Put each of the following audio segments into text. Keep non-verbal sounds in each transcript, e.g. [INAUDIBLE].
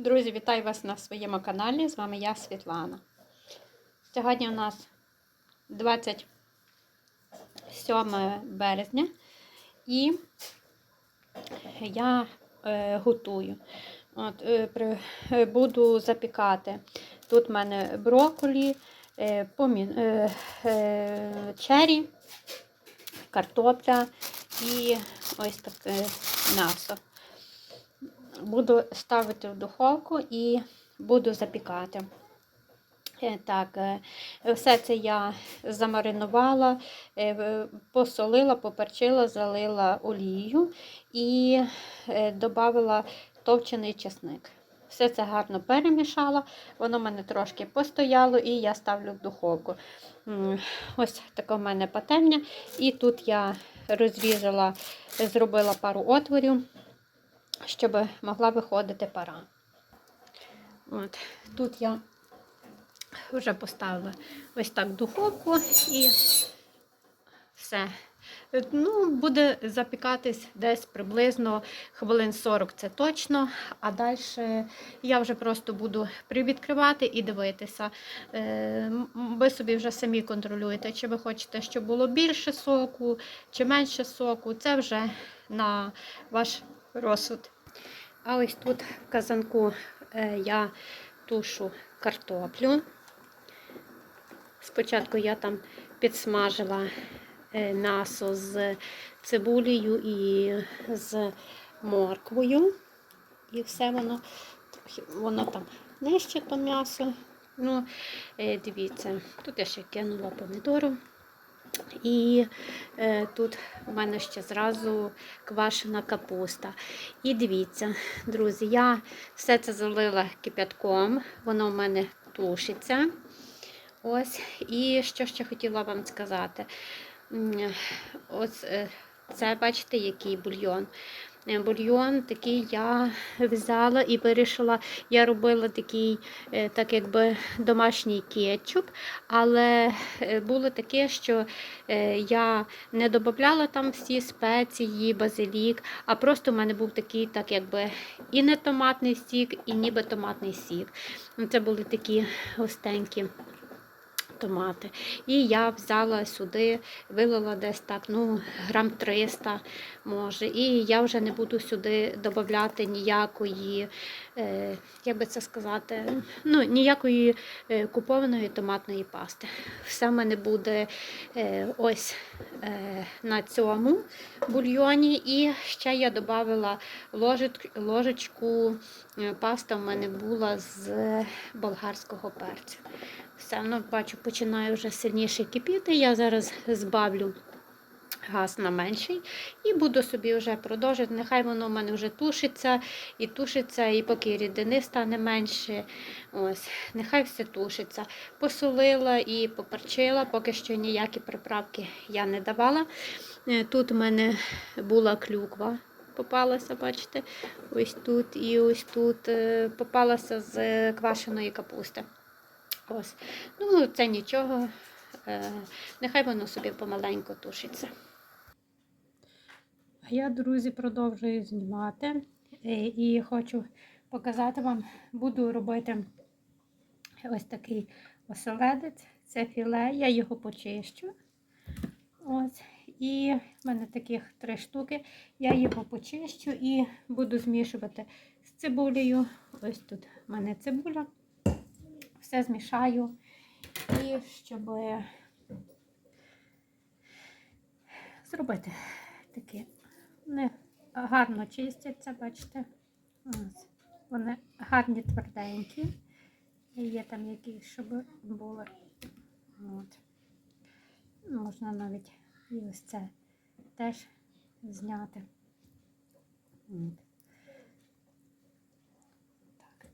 Друзі, вітаю вас на своєму каналі. З вами я, Світлана. Сьогодні у нас 27 березня і я е, готую. От, е, при, е, буду запікати. Тут в мене брокколі, е, помі, е, е, чері, картопля і ось таке м'ясо буду ставити в духовку і буду запікати. Е, Так, е, все це я замаринувала, е, посолила, поперчила, залила олією і додала товчений чесник. Все це гарно перемішала, воно в мене трошки постояло і я ставлю в духовку. Ось така в мене пательня. І тут я розрізала, зробила пару отворів щоб могла виходити пара. От. Тут я вже поставила ось так духовку і все. Ну, Буде запікатись десь приблизно хвилин 40, це точно. А далі я вже просто буду привідкривати і дивитися. Е, ви собі вже самі контролюєте, чи ви хочете, щоб було більше соку, чи менше соку. Це вже на ваш розсуд. А ось тут в казанку е, я тушу картоплю. Спочатку я там підсмажила е, м'ясо з цибулею і з морквою. І все воно воно там нижче то м'ясо. Ну, е, дивіться, тут я ще кинула помідору. І е, тут у мене ще зразу квашена капуста. І дивіться, друзі, я все це залила кипятком, воно в мене тушиться. Ось, І що ще хотіла вам сказати? Ось е, це, бачите, який бульйон. Е, бульйон такий я взяла і вирішила, я робила такий, е, так якби домашній кетчуп, але е, було таке, що я не додавала там всі спеції, базилік, а просто в мене був такий, так якби і не томатний сік, і ніби томатний сік. Це були такі густенькі томати. І я взяла сюди, вилила десь так, ну, грам 300 може. І я вже не буду сюди додати ніякої, е, як би це сказати, ну, ніякої е, купованої томатної пасти. Все в мене буде е, ось е, на цьому бульйоні. І ще я додала ложечку, е, паста в мене була з болгарського перцю. Все, ну, бачу, починає вже сильніше кипіти. Я зараз збавлю газ на менший і буду собі вже продовжити. Нехай воно в мене вже тушиться і тушиться, і поки рідини стане менше. Ось, Нехай все тушиться. Посолила і поперчила, поки що ніякі приправки я не давала. Е, тут у мене була клюква. Попалася, бачите, ось тут і ось тут е, попалася з квашеної капусти. Ось. Ну, це нічого. Е, нехай воно собі помаленьку тушиться. Я, друзі, продовжую знімати е, і хочу показати вам, буду робити ось такий оселедець. Це філе, я його почищу. Ось. І в мене таких три штуки. Я його почищу і буду змішувати з цибулею. Ось тут в мене цибуля все змішаю і щоб зробити таке. Вони гарно чистяться, бачите. Ось. Вони гарні тверденькі. І є там якісь, щоб були. От. Можна навіть і ось це теж зняти. От. Так.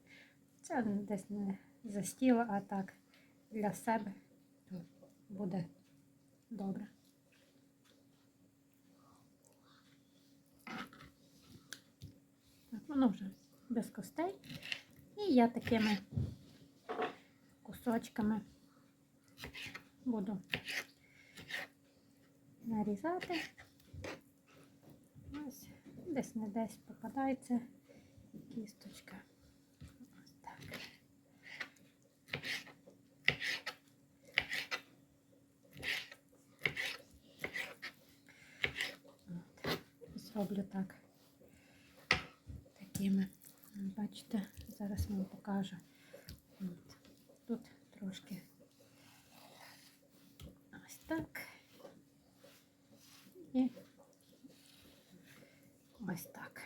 Це десь не за стіл, а так для себе, то буде добре. Воно вже без костей. І я такими кусочками буду нарізати. Ось, десь не десь попадається кісточка. Роблю так. Такими. Бачите, зараз вам покажу. От. Тут трошки ось так. І ось так.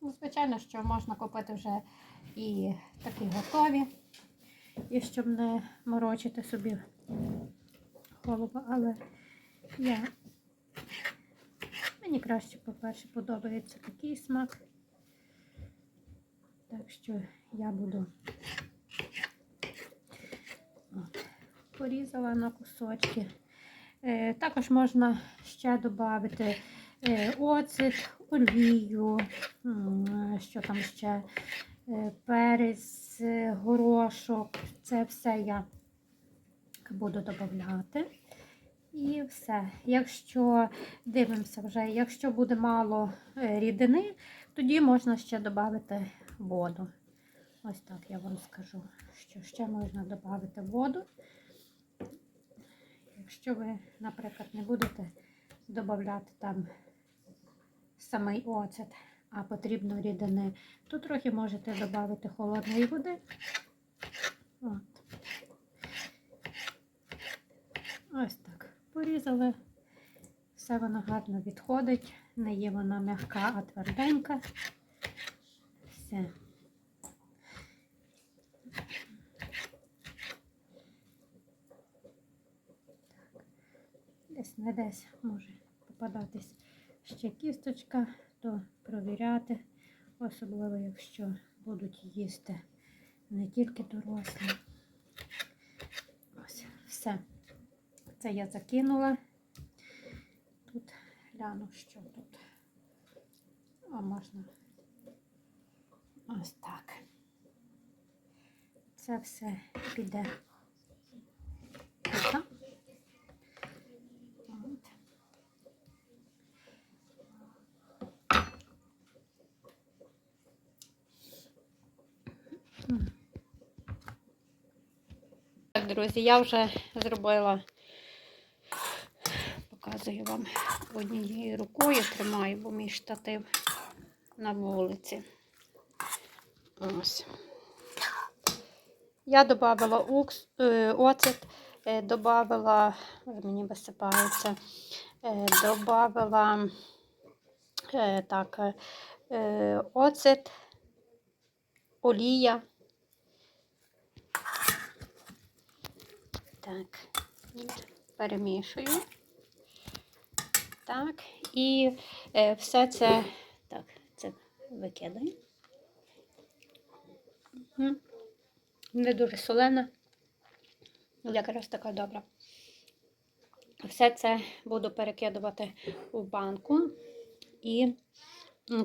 Ну, звичайно, що можна купити вже і такі готові, і щоб не морочити собі голову, але я мені краще, по-перше, подобається такий смак. Так що я буду порізала на кусочки. Е, також можна ще додати е, оцет, олію, що там ще, е, перець, е, горошок. Це все я буду додати. І все. Якщо дивимося вже, якщо буде мало е, рідини, тоді можна ще додати воду. Ось так я вам скажу, що ще можна додати воду. Якщо ви, наприклад, не будете додати там самий оцет, а потрібно рідини, то трохи можете додати холодної води. От. Ось так. Порізали. Все воно гарно відходить. Не є вона м'яка, а тверденька. Все. Десь не десь може попадатись ще кісточка, то провіряти, особливо якщо будуть їсти не тільки дорослі. Ось, все. Це я закинула. Тут гляну, що тут. А можна ось так. Це все піде. Друзі, я вже зробила, показую вам однією рукою тримаю, бо мій штатив на вулиці. Ось. Я додавала укс, е, оцет, е, додавала, мені висипається, е, додавала е, так, оцет, олія. Так, перемішую. Так, і е, все це, так, це викидаю. Мгм. Не дуже солена, якраз така добра. Все це буду перекидувати у банку і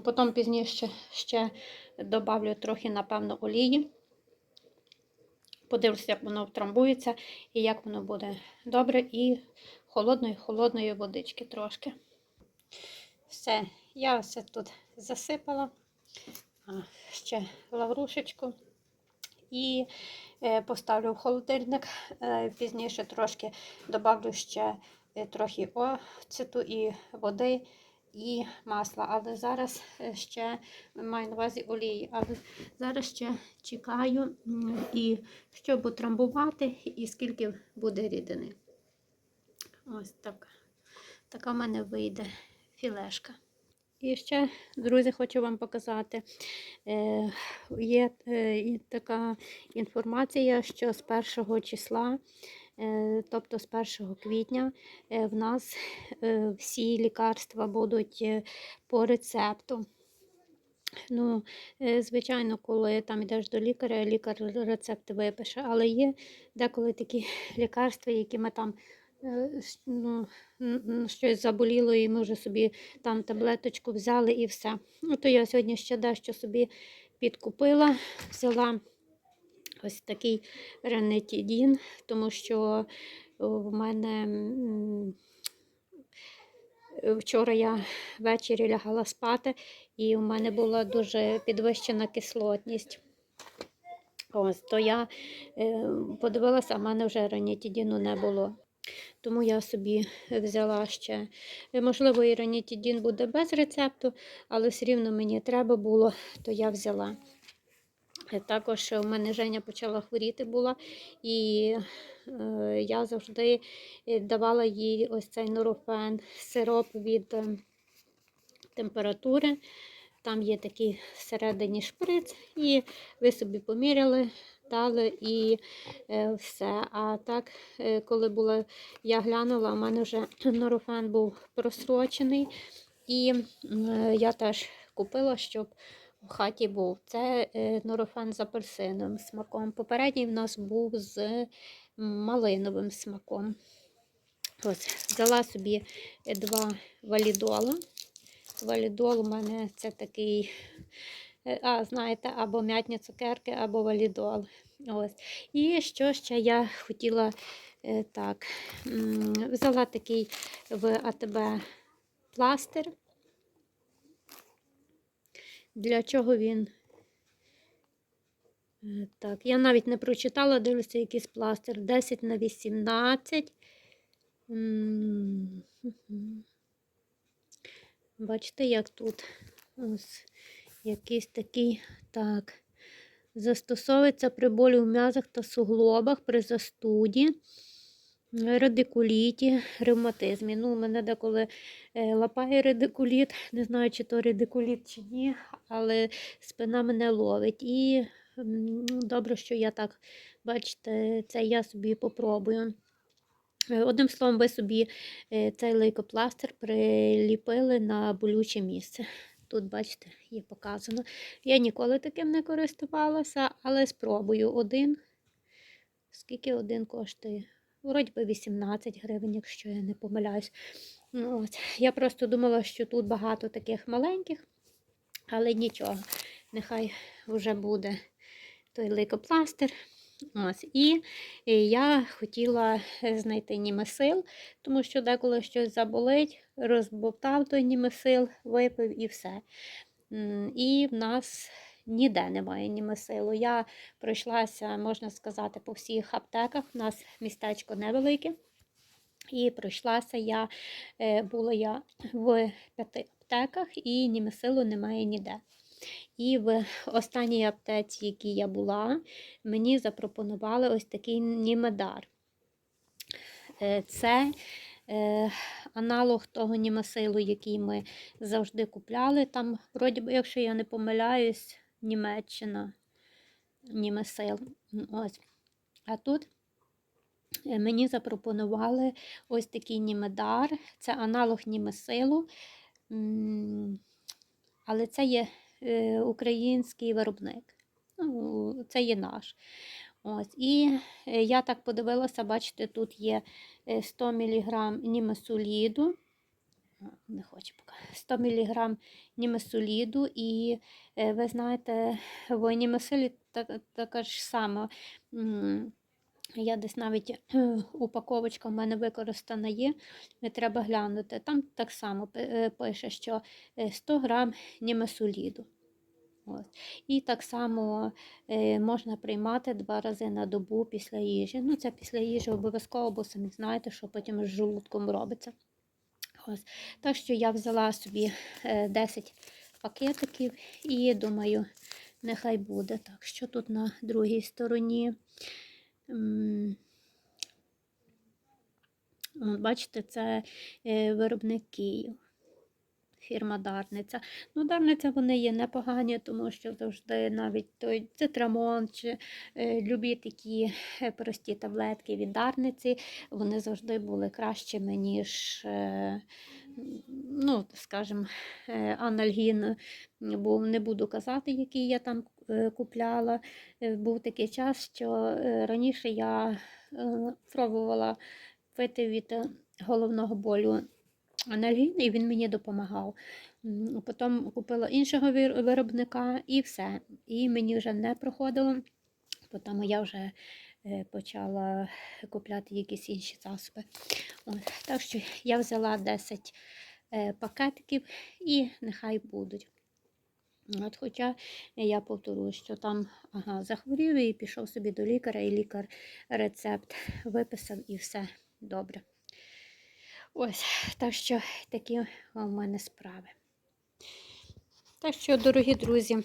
потім пізніше ще добавлю трохи, напевно, олії. Подивлюся, як воно втрамбується і як воно буде добре, і холодної, холодної водички трошки. Все, я все тут засипала, ще лаврушечку і е, поставлю в холодильник. Е, Пізніше трошки добавлю ще е, трохи оцету і води. І масла, але зараз ще маю на увазі олії. Але зараз ще чекаю, і щоб утрамбувати, і скільки буде рідини. Ось так. Така в мене вийде філешка. І ще, друзі, хочу вам показати. Е, є е, така інформація, що з 1 числа, е, тобто з 1 квітня, в нас всі лікарства будуть по рецепту. Ну, звичайно, коли там йдеш до лікаря, лікар рецепт випише, але є деколи такі [LAUGHS] лікарства, які ми там ну, н- н- щось заболіло, і ми вже собі там таблеточку взяли і все. Ну, то я сьогодні ще дещо собі підкупила, взяла ось такий ренетідін, тому що в мене вчора я ввечері лягала спати, і у мене була дуже підвищена кислотність. Ось, то я е, подивилася, а в мене вже ранітідіну не було. Тому я собі взяла ще, е, можливо, і ранітідін буде без рецепту, але все рівно мені треба було, то я взяла. Е, Також у мене Женя почала хворіти була, і е, я завжди е, давала їй ось цей нурофен, сироп від е, температури. Там є такий всередині шприц, і ви собі поміряли, дали і е, все. А так, е, коли була, я глянула, у мене вже [CLEARS THROAT] нурофен був просрочений, і е, я теж купила, щоб в хаті був. Це нурофен з апельсиновим смаком. Попередній в нас був з малиновим смаком. Ось, взяла собі два валідола. Валідол у мене це такий, а, знаєте, або м'ятні цукерки, або валідол. Ось. І що ще я хотіла е, так, взяла такий в АТБ пластир. Для чого він? Е, Так, я навіть не прочитала, дивлюся, якийсь пластир. 10 на 18. Бачите, як тут ось якийсь такий так. Застосовується при болі у м'язах та суглобах при застуді, радикуліті, ревматизмі. Ну, мене деколи е, лапає радикуліт, не знаю, чи то радикуліт, чи ні, але спина мене ловить. І добре, що я так, бачите, це я собі попробую. Е, Одним словом, ви собі е, цей лейкопластир приліпили на болюче місце. Тут, бачите, є показано. Я ніколи таким не користувалася, але спробую один. Скільки один коштує? Вроді би 18 гривень, якщо я не помиляюсь. Ну, Ось. Я просто думала, що тут багато таких маленьких, але нічого. Нехай вже буде той лейкопластир. Ось. І я хотіла е, знайти німесил, тому що деколи щось заболить, розбовтав той німесил, випив і все. І в нас ніде немає німесилу. Я пройшлася, можна сказати, по всіх аптеках. У нас містечко невелике. І пройшлася я, е, була я в п'яти аптеках, і німесилу немає ніде. І в останній аптеці, в якій я була, мені запропонували ось такий німедар. Е, Це е, аналог того німесилу, який ми завжди купляли. Там, вроді якщо я не помиляюсь, Німеччина німесил. Ось. А тут е, мені запропонували ось такий німедар. Це аналог німесилу. Але це є український виробник. Ну, це є наш. Ось. І е, я так подивилася, бачите, тут є е, 100 мг німесоліду. А, Не хочу поки. 100 мг німесоліду, і е, ви знаєте, в німесилі так, така ж сама. Я десь навіть е, упаковочка в мене використана є, не треба глянути. Там так само е, пише, що е, 100 грам німесоліду. Ось. І так само е, можна приймати два рази на добу після їжі. Ну, це після їжі обов'язково, бо самі знаєте, що потім з желудком робиться. Ось. Так що я взяла собі е, 10 пакетиків і думаю, нехай буде. Так, що тут на другій стороні? М, Бачите, це е, виробник Київ. Фірма Дарниця. Ну, Дарниця вони є непогані, тому що завжди навіть той цитрамон чи е, любі такі е, прості таблетки від Дарниці, вони завжди були кращими, ніж, е, ну, скажімо, е, анальгін. Був, не буду казати, який я там е, купляла. Е, Був такий час, що раніше я пробувала пити від головного болю анальгін, і він мені допомагав. Потім купила іншого виробника і все. І мені вже не проходило. Потім я вже е, почала купляти якісь інші засоби. Так що я взяла 10 е, пакетиків і нехай будуть. От, хоча я повторюю, що там ага, захворів і пішов собі до лікаря, і лікар рецепт виписав і все. добре. Ось, так що такі у мене справи. Так що, дорогі друзі,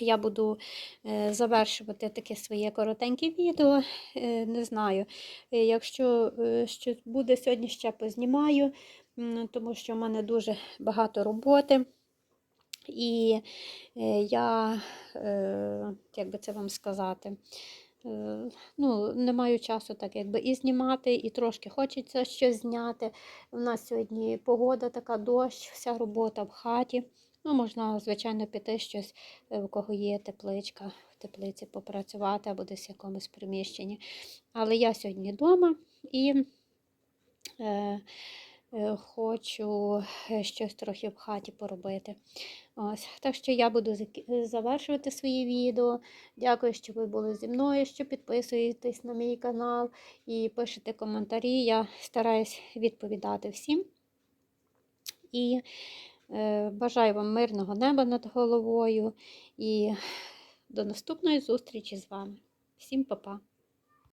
я буду е, завершувати таке своє коротеньке відео. Е, не знаю, е, якщо щось буде сьогодні ще познімаю, тому що в мене дуже багато роботи. І я, як би це вам сказати, ну, не маю часу так якби і знімати, і трошки хочеться щось зняти. У нас сьогодні погода така, дощ, вся робота в хаті. Ну, можна, звичайно, піти щось, е, у кого є тепличка, в теплиці попрацювати або десь в якомусь приміщенні. Але я сьогодні вдома і е, е, хочу е, щось трохи в хаті поробити. Ось. Так що я буду завершувати свої відео. Дякую, що ви були зі мною, що підписуєтесь на мій канал і пишете коментарі. Я стараюсь відповідати всім. І е, бажаю вам мирного неба над головою і до наступної зустрічі з вами. Всім па-па!